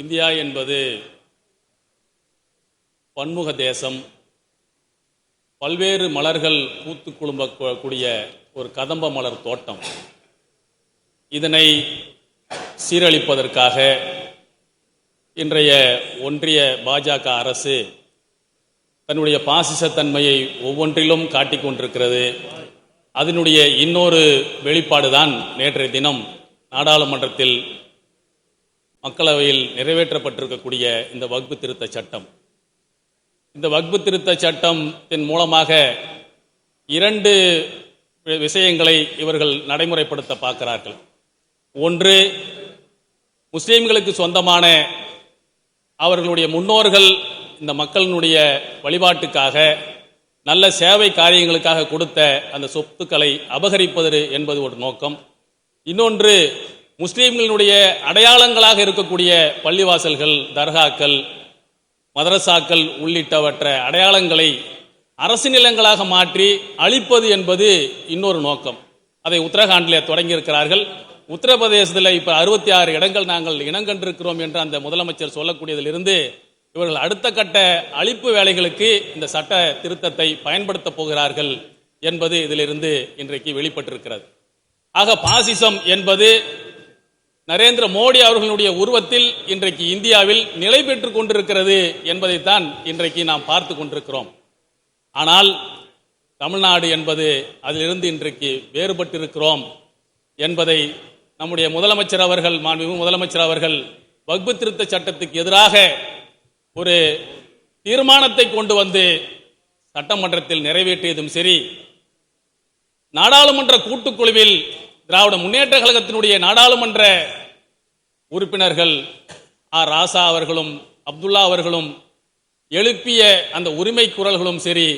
India என்பது பன்முக தேசம். பல்வேறு மலர்கள் பூத்து குழும்பக்கூடிய ஒரு கதம்ப மலர் தோட்டம். இதனை சீரழிப்பதற்காக இன்றைய ஒன்றிய பாஜக அரசு தன்னுடைய பாசிசத்தன்மையை ஒவ்வொன்றிலும் காட்டிக் கொண்டிருக்கிறது. அதனுடைய இன்னொரு வெளிப்பாடுதான் நேற்றைய தினம் நாடாளுமன்றத்தில் மக்களவையில் நிறைவேற்றப்பட்டிருக்கக்கூடிய இந்த வகுப்பு திருத்த சட்டம். இந்த வகுப்பு திருத்த சட்டத்தின் மூலமாக இரண்டு விஷயங்களை இவர்கள் நடைமுறைப்படுத்த பார்க்கிறார்கள். ஒன்று முஸ்லீம்களுக்கு சொந்தமான அவர்களுடைய முன்னோர்கள் இந்த மக்களினுடைய வழிபாட்டுக்காக நல்ல சேவை காரியங்களுக்காக கொடுத்த அந்த சொத்துக்களை அபகரிப்பது என்பது ஒரு நோக்கம். இன்னொன்று முஸ்லீம்களினுடைய அடையாளங்களாக இருக்கக்கூடிய பள்ளிவாசல்கள் தர்காக்கள் மதரசாக்கள் உள்ளிட்டவற்ற அடையாளங்களை அரசு நிலங்களாக மாற்றி அழிப்பது என்பது இன்னொரு நோக்கம். அதை உத்தரகாண்டில் தொடங்கியிருக்கிறார்கள். உத்தரப்பிரதேசத்தில் இப்போ அறுபத்தி ஆறு இடங்கள் நாங்கள் இனங்கண்டிருக்கிறோம் என்று அந்த முதலமைச்சர் சொல்லக்கூடியதிலிருந்து இவர்கள் அடுத்த கட்ட அழிப்பு வேலைகளுக்கு இந்த சட்ட திருத்தத்தை பயன்படுத்தப் போகிறார்கள் என்பது இதிலிருந்து இன்றைக்கு வெளிப்பட்டிருக்கிறது. ஆக பாசிசம் என்பது நரேந்திர மோடி அவர்களுடைய உருவத்தில் இன்றைக்கு இந்தியாவில் நிலை பெற்றுக் கொண்டிருக்கிறது என்பதைத்தான் இன்றைக்கு நாம் பார்த்து கொண்டிருக்கிறோம். ஆனால் தமிழ்நாடு என்பது அதிலிருந்து இன்றைக்கு வேறுபட்டிருக்கிறோம் என்பதை நம்முடைய முதலமைச்சர் அவர்கள் மாண்புமிகு முதலமைச்சர் அவர்கள் வகுப்பு திருத்த சட்டத்துக்கு எதிராக ஒரு தீர்மானத்தை கொண்டு வந்து சட்டமன்றத்தில் நிறைவேற்றியதும் சரி நாடாளுமன்ற கூட்டுக்குழுவில் திராவிட முன்னேற்ற கழகத்தினுடைய நாடாளுமன்ற உறுப்பினர்கள் ஆர் ராசா அவர்களும் அப்துல்லா அவர்களும் எழுப்பிய அந்த உரிமை குரல்களும் சரி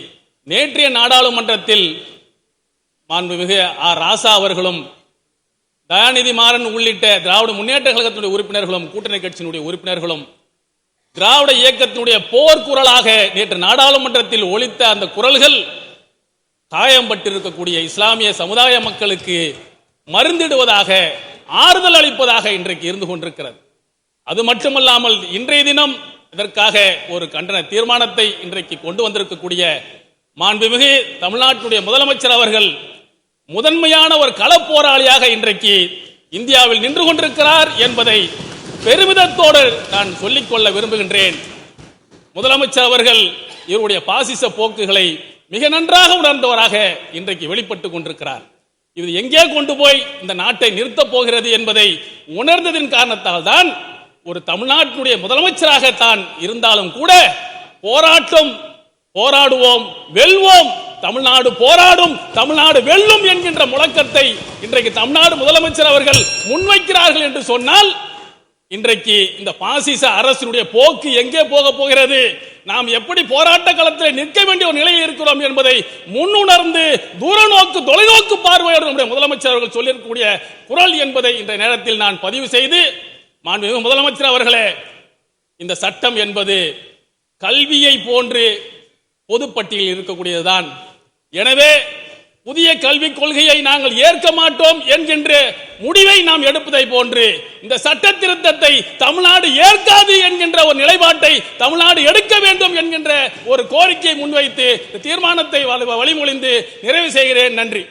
நேற்றைய நாடாளுமன்றத்தில் மாண்புமிகு ஆர் ராசா அவர்களும் தயாநிதி மாறன் உள்ளிட்ட திராவிட முன்னேற்ற கழகத்தினுடைய உறுப்பினர்களும் கூட்டணி கட்சியினுடைய உறுப்பினர்களும் திராவிட இயக்கத்தினுடைய போர்க்குரலாக நேற்று நாடாளுமன்றத்தில் ஒழித்த அந்த குரல்கள் காயம்பட்டிருக்கக்கூடிய இஸ்லாமிய சமுதாய மக்களுக்கு மருந்திடுவதாக ஆறுதல் அளிப்பதாக இன்றைக்கு இருந்து கொண்டிருக்கிறது. அது மட்டுமல்லாமல் இன்றைய தினம் இதற்காக ஒரு கண்டன தீர்மானத்தை இன்றைக்கு கொண்டு வந்திருக்கக்கூடிய மாண்புமிகு தமிழ்நாட்டுடைய முதலமைச்சர் அவர்கள் முதன்மையான ஒரு களப்போராளியாக இன்றைக்கு இந்தியாவில் நின்று கொண்டிருக்கிறார் என்பதை பெருமிதத்தோடு நான் சொல்லிக்கொள்ள விரும்புகின்றேன். முதலமைச்சர் அவர்கள் இவருடைய பாசிச போக்குகளை மிக நன்றாக உணர்ந்தவராக இன்றைக்கு வெளிப்பட்டுக் கொண்டிருக்கிறார். இது எங்கே கொண்டு போய் இந்த நாட்டை நிறுத்தப் போகிறது என்பதை உணர்ந்ததின் காரணத்தால் தான் ஒரு தமிழ்நாட்டினுடைய முதலமைச்சராக தான் இருந்தாலும் கூட போராட்டம் போராடுவோம் வெல்வோம் தமிழ்நாடு போராடும் தமிழ்நாடு வெல்லும் என்கின்ற முழக்கத்தை இன்றைக்கு தமிழ்நாடு முதலமைச்சர் அவர்கள் முன்வைக்கிறார்கள் என்று சொன்னால் இன்றைக்கு இந்த பாசிச அரசினுடைய போக்கு எங்கே போக போகிறது? நாம் எப்படி போராட்ட களத்தில் நிற்க வேண்டிய ஒரு நிலையில் இருக்கிறோம் என்பதை முன்னுணர்ந்து தூர நோக்கு தொலைநோக்கு பார்வையோடு நம்முடைய முதலமைச்சர் அவர்கள் சொல்லியிருக்கக்கூடிய குரல் என்பதை இந்த நேரத்தில் நான் பதிவு செய்து மாண்புமிகு முதலமைச்சர் அவர்களே இந்த சட்டம் என்பது கல்வியை போன்று பொதுப்பட்டியலில் இருக்கக்கூடியதுதான். எனவே புதிய கல்விக் கொள்கையை நாங்கள் ஏற்க மாட்டோம் என்கின்ற முடிவை நாம் எடுப்பதை போன்று இந்த சட்ட திருத்தத்தை தமிழ்நாடு ஏற்காது என்கின்ற ஒரு நிலைப்பாட்டை தமிழ்நாடு எடுக்க வேண்டும் என்கின்ற ஒரு கோரிக்கையை முன்வைத்து இந்த தீர்மானத்தை வழிமொழிந்து நிறைவு செய்கிறேன். நன்றி.